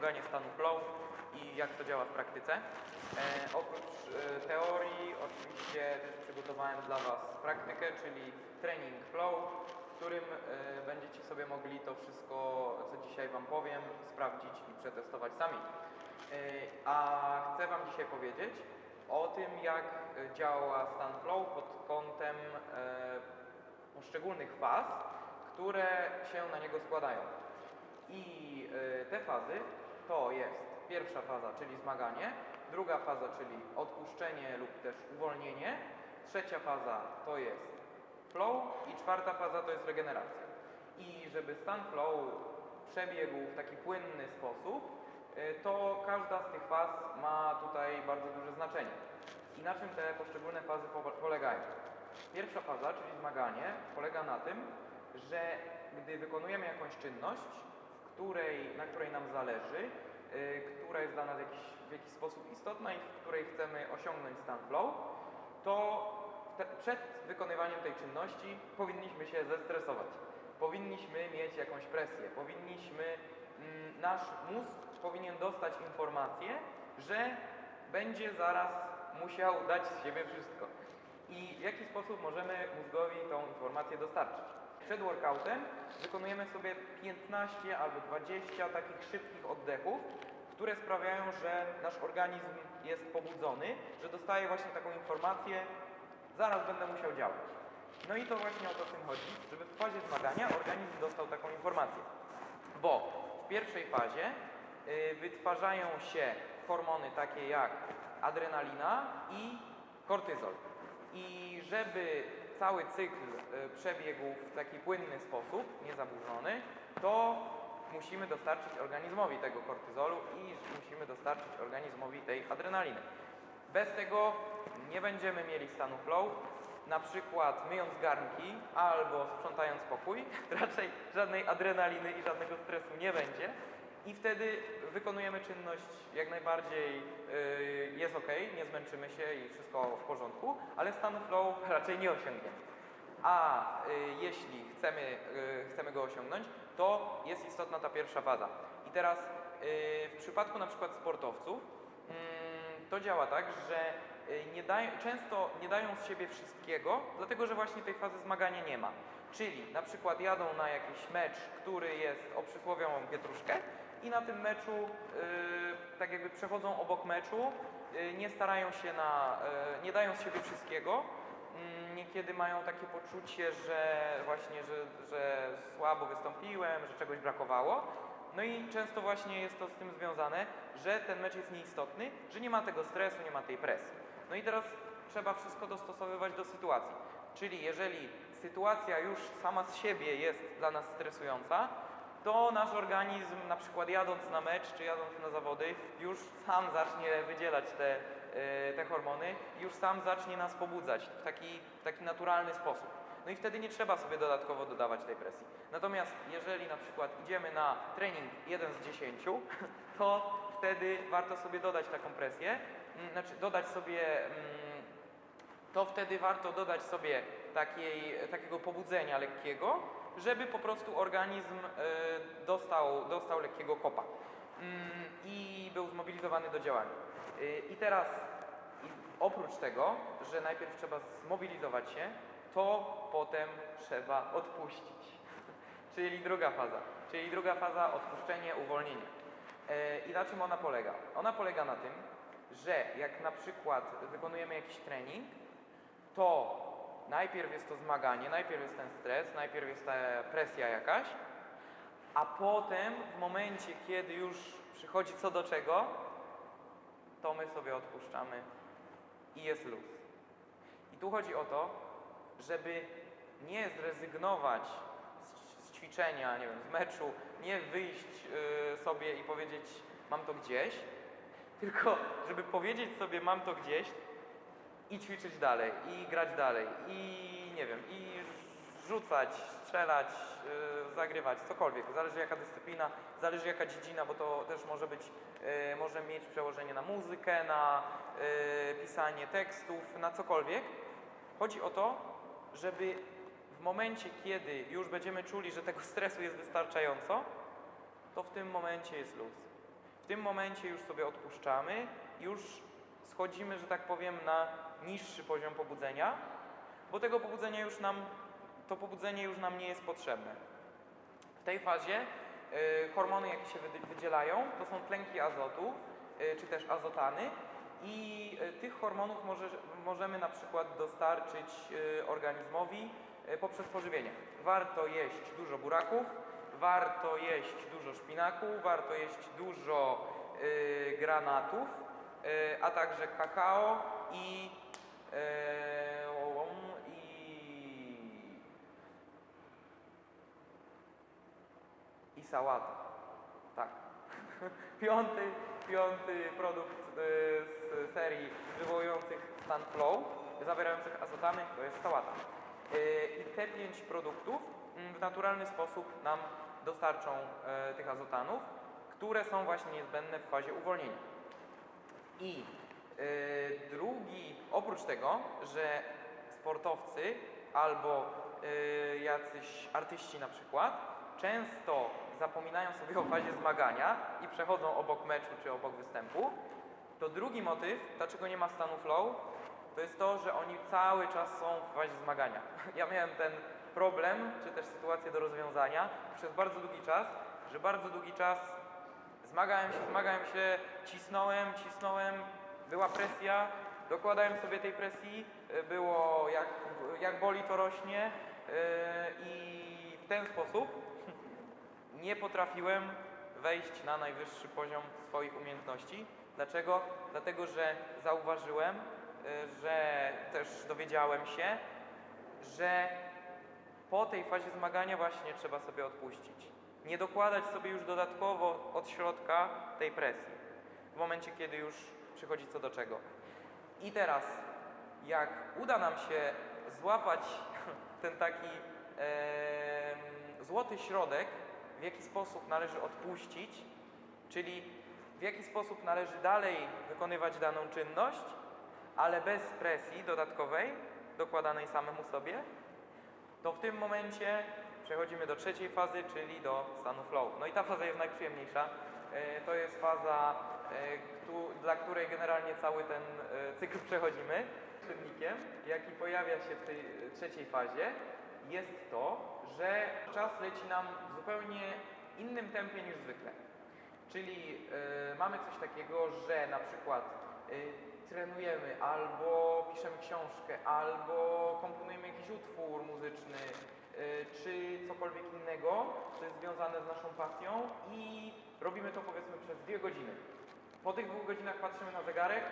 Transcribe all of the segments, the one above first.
osiąganie stanu flow i jak to działa w praktyce. E, oprócz e, teorii oczywiście przygotowałem dla Was praktykę, czyli trening flow, w którym e, będziecie sobie mogli to wszystko, co dzisiaj Wam powiem, sprawdzić i przetestować sami. E, A chcę Wam dzisiaj powiedzieć o tym, jak e, działa stan flow pod kątem e, poszczególnych faz, które się na niego składają. I y, te fazy to jest pierwsza faza, czyli zmaganie, druga faza, czyli odpuszczenie lub też uwolnienie, trzecia faza to jest flow i czwarta faza to jest regeneracja. I żeby stan flow przebiegł w taki płynny sposób, y, to każda z tych faz ma tutaj bardzo duże znaczenie. I na czym te poszczególne fazy po- polegają? Pierwsza faza, czyli zmaganie, polega na tym, że gdy wykonujemy jakąś czynność, której, na której nam zależy, y, która jest dla nas jakiś, w jakiś sposób istotna i w której chcemy osiągnąć stan flow, to te, przed wykonywaniem tej czynności powinniśmy się zestresować. Powinniśmy mieć jakąś presję, powinniśmy, mm, nasz mózg powinien dostać informację, że będzie zaraz musiał dać z siebie wszystko. I w jaki sposób możemy mózgowi tą informację dostarczyć? Przed workoutem wykonujemy sobie 15 albo 20 takich szybkich oddechów, które sprawiają, że nasz organizm jest pobudzony, że dostaje właśnie taką informację, zaraz będę musiał działać. No i to właśnie o to w tym chodzi, żeby w fazie zmagania organizm dostał taką informację. Bo w pierwszej fazie y, wytwarzają się hormony takie jak adrenalina i kortyzol. I żeby cały cykl y, przebiegł w taki płynny sposób, niezaburzony, to musimy dostarczyć organizmowi tego kortyzolu i musimy dostarczyć organizmowi tej adrenaliny. Bez tego nie będziemy mieli stanu flow, na przykład myjąc garnki albo sprzątając pokój, raczej żadnej adrenaliny i żadnego stresu nie będzie. I wtedy wykonujemy czynność jak najbardziej yy, jest ok, nie zmęczymy się i wszystko w porządku, ale stanu flow raczej nie osiągniemy. A y, jeśli chcemy, y, chcemy go osiągnąć, to jest istotna ta pierwsza faza. I teraz y, w przypadku na przykład sportowców mm, to działa tak, że y, nie często nie dają z siebie wszystkiego, dlatego że właśnie tej fazy zmagania nie ma. Czyli na przykład jadą na jakiś mecz, który jest o przysłowiową pietruszkę i na tym meczu y, tak jakby przechodzą obok meczu, y, nie starają się na, y, nie dają z siebie wszystkiego, Mm, niekiedy mają takie poczucie, że właśnie, że, że słabo wystąpiłem, że czegoś brakowało. No i często właśnie jest to z tym związane, że ten mecz jest nieistotny, że nie ma tego stresu, nie ma tej presji. No i teraz trzeba wszystko dostosowywać do sytuacji. Czyli jeżeli sytuacja już sama z siebie jest dla nas stresująca, to nasz organizm na przykład jadąc na mecz czy jadąc na zawody już sam zacznie wydzielać te, e, te hormony, już sam zacznie nas pobudzać w taki, w taki naturalny sposób. No i wtedy nie trzeba sobie dodatkowo dodawać tej presji. Natomiast jeżeli na przykład idziemy na trening 1 z 10, to wtedy warto sobie dodać taką presję, mm, znaczy dodać sobie mm, to wtedy warto dodać sobie takiej, takiego pobudzenia lekkiego, żeby po prostu organizm e, dostał, dostał lekkiego kopa Mm, i był zmobilizowany do działania. Y, I teraz oprócz tego, że najpierw trzeba zmobilizować się, to potem trzeba odpuścić. Czyli druga faza. Czyli druga faza odpuszczenie, uwolnienie. E, I na czym ona polega? Ona polega na tym, że jak na przykład wykonujemy jakiś trening, to najpierw jest to zmaganie, najpierw jest ten stres, najpierw jest ta presja jakaś, a potem w momencie, kiedy już przychodzi co do czego, to my sobie odpuszczamy i jest luz. I tu chodzi o to, żeby nie zrezygnować z, ćwiczenia, nie wiem, z meczu, nie wyjść y, sobie i powiedzieć mam to gdzieś, tylko żeby powiedzieć sobie mam to gdzieś i ćwiczyć dalej, i grać dalej, i nie wiem, i rzucać, strzelać, yy, zagrywać, cokolwiek. Zależy jaka dyscyplina, zależy jaka dziedzina, bo to też może być, yy, może mieć przełożenie na muzykę, na yy, pisanie tekstów, na cokolwiek. Chodzi o to, żeby w momencie, kiedy już będziemy czuli, że tego stresu jest wystarczająco, to w tym momencie jest luz. tym momencie już sobie odpuszczamy, już schodzimy, że tak powiem, na niższy poziom pobudzenia, bo tego pobudzenia już nam, to pobudzenie już nam nie jest potrzebne. W tej fazie y, hormony, jakie się wydzielają, to są tlenki azotu, y, czy też azotany i y, tych hormonów może, możemy na przykład dostarczyć y, organizmowi y, poprzez pożywienie. Warto jeść dużo buraków, warto jeść dużo szpinaku, warto jeść dużo y, granatów, a także kakao i, i i sałata. Tak. Piąty, piąty produkt y, z serii wywołujących stan flow, zawierających azotany, to jest sałata. Y, I te pięć produktów mm, w naturalny sposób nam dostarczą e, tych azotanów, które są właśnie niezbędne w fazie uwolnienia. I drugi, oprócz tego, że sportowcy albo y, jacyś artyści na przykład często zapominają sobie o fazie zmagania i przechodzą obok meczu czy obok występu, to drugi motyw, dlaczego nie ma stanu flow, to jest to, że oni cały czas są w fazie zmagania. Ja miałem ten problem, czy też sytuację do rozwiązania przez bardzo długi czas, że bardzo długi czas zmagałem się, zmagałem się, cisnąłem, cisnąłem, była presja, dokładałem sobie tej presji, y, było jak, jak boli to rośnie y, i w ten sposób nie potrafiłem wejść na najwyższy poziom swoich umiejętności. Dlaczego? Dlatego, że zauważyłem, y, że też dowiedziałem się, że po tej fazie zmagania właśnie trzeba sobie odpuścić. Nie dokładać sobie już dodatkowo od środka tej presji. W momencie, kiedy już przychodzi co do czego. I teraz, jak uda nam się złapać ten taki em, złoty środek, w jaki sposób należy odpuścić, czyli w jaki sposób należy dalej wykonywać daną czynność, ale bez presji dodatkowej, dokładanej samemu sobie, to w tym momencie przechodzimy do trzeciej fazy, czyli do stanu flow. No i ta faza jest najprzyjemniejsza. E, To jest faza, e, dla której generalnie cały ten e, cykl przechodzimy. Czynnikiem, jaki pojawia się w tej e, trzeciej fazie, jest to, że czas leci nam w zupełnie innym tempie niż zwykle. Czyli e, mamy coś takiego, że na przykład e, trenujemy albo piszemy książkę, albo komponujemy jakiś utwór muzyczny, e, czy cokolwiek innego, co jest związane z naszą pasją i robimy to powiedzmy przez dwie godziny. Po tych dwóch godzinach patrzymy na zegarek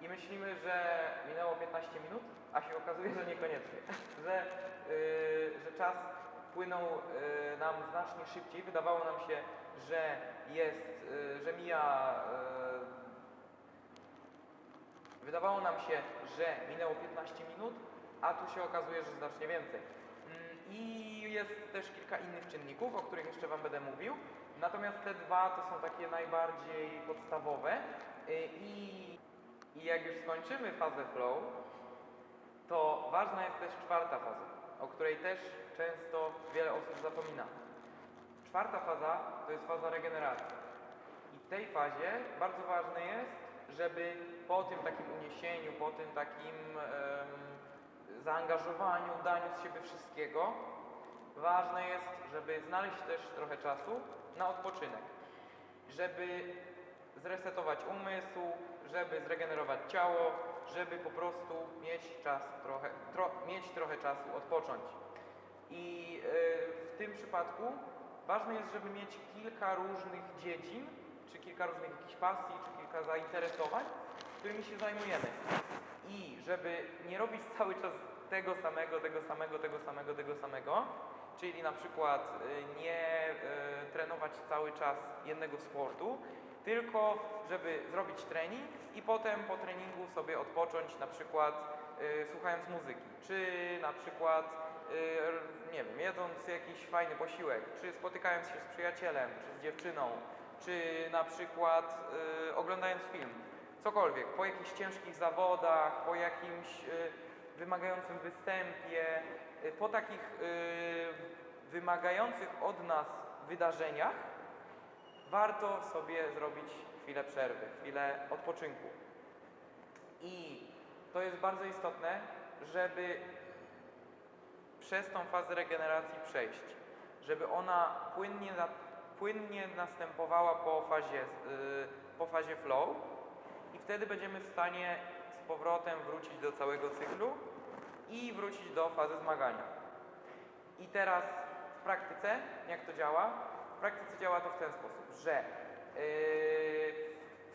i myślimy, że minęło 15 minut, a się okazuje, że niekoniecznie. że, y, że czas płynął y, nam znacznie szybciej. Wydawało nam się, że jest, y, że mija. y, Wydawało nam się, że minęło 15 minut, a tu się okazuje, że znacznie więcej. Mm, I jest też kilka innych czynników, o których jeszcze Wam będę mówił. Natomiast te dwa to są takie najbardziej podstawowe. Y, I, I jak już skończymy fazę flow, to ważna jest też czwarta faza, o której też często wiele osób zapomina. Czwarta faza to jest faza regeneracji. I w tej fazie bardzo ważne jest, żeby po tym takim uniesieniu, po tym takim zaangażowaniu, daniu z siebie wszystkiego, ważne jest, żeby znaleźć też trochę czasu na odpoczynek. Żeby zresetować umysł, żeby zregenerować ciało, żeby po prostu mieć czas trochę, tro, mieć trochę czasu odpocząć. I y, w tym przypadku ważne jest, żeby mieć kilka różnych dziedzin, czy kilka różnych jakichś pasji, czy kilka zainteresowań, którymi się zajmujemy. I żeby nie robić cały czas tego samego, tego samego, tego samego, tego samego, czyli na przykład y, nie y, trenować cały czas jednego sportu, tylko żeby zrobić trening i potem po treningu sobie odpocząć, na przykład y, słuchając muzyki, czy na przykład nie wiem, jedząc jakiś fajny posiłek, czy spotykając się z przyjacielem, czy z dziewczyną, czy na przykład oglądając film, cokolwiek, po jakichś ciężkich zawodach, po jakimś wymagającym występie, po takich y, wymagających od nas wydarzeniach, warto sobie zrobić chwilę przerwy, chwilę odpoczynku. I to jest bardzo istotne, żeby przez tą fazę regeneracji przejść, żeby ona płynnie, płynnie następowała po fazie, yy, po fazie flow i wtedy będziemy w stanie z powrotem wrócić do całego cyklu i wrócić do fazy zmagania. I teraz w praktyce, jak to działa? W praktyce działa to w ten sposób, że yy,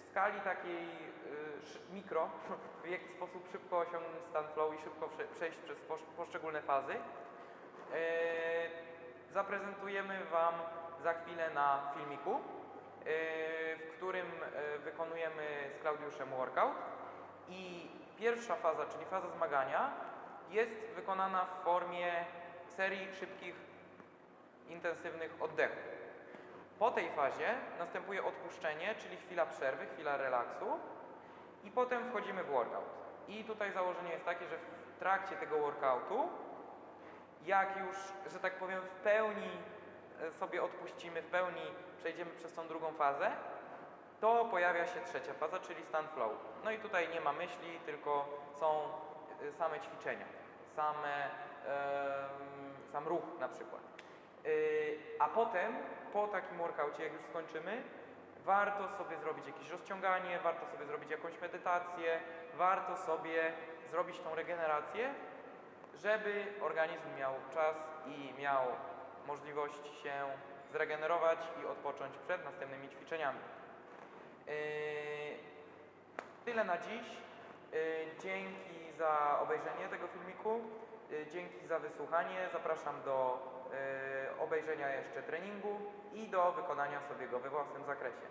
w skali takiej yy, mikro, w jaki sposób szybko osiągnąć stan flow i szybko prze, przejść przez posz, poszczególne fazy, yy, zaprezentujemy Wam za chwilę na filmiku, w którym wykonujemy z Klaudiuszem workout. I pierwsza faza, czyli faza zmagania, jest wykonana w formie serii szybkich, intensywnych oddechów. Po tej fazie następuje odpuszczenie, czyli chwila przerwy, chwila relaksu i potem wchodzimy w workout. I tutaj założenie jest takie, że w trakcie tego workoutu, jak już, że tak powiem, w pełni e, sobie odpuścimy, w pełni przejdziemy przez tą drugą fazę, to pojawia się trzecia faza, czyli stan flow. No i tutaj nie ma myśli, tylko są same ćwiczenia, same, sam ruch na przykład. Y, a potem, po takim workaucie, jak już skończymy, warto sobie zrobić jakieś rozciąganie, warto sobie zrobić jakąś medytację, warto sobie zrobić tą regenerację, żeby organizm miał czas i miał możliwość się zregenerować i odpocząć przed następnymi ćwiczeniami. Yy, Tyle na dziś. Yy, Dzięki za obejrzenie tego filmiku. Yy, Dzięki za wysłuchanie. Zapraszam do yy, obejrzenia jeszcze treningu i do wykonania sobie go we własnym zakresie.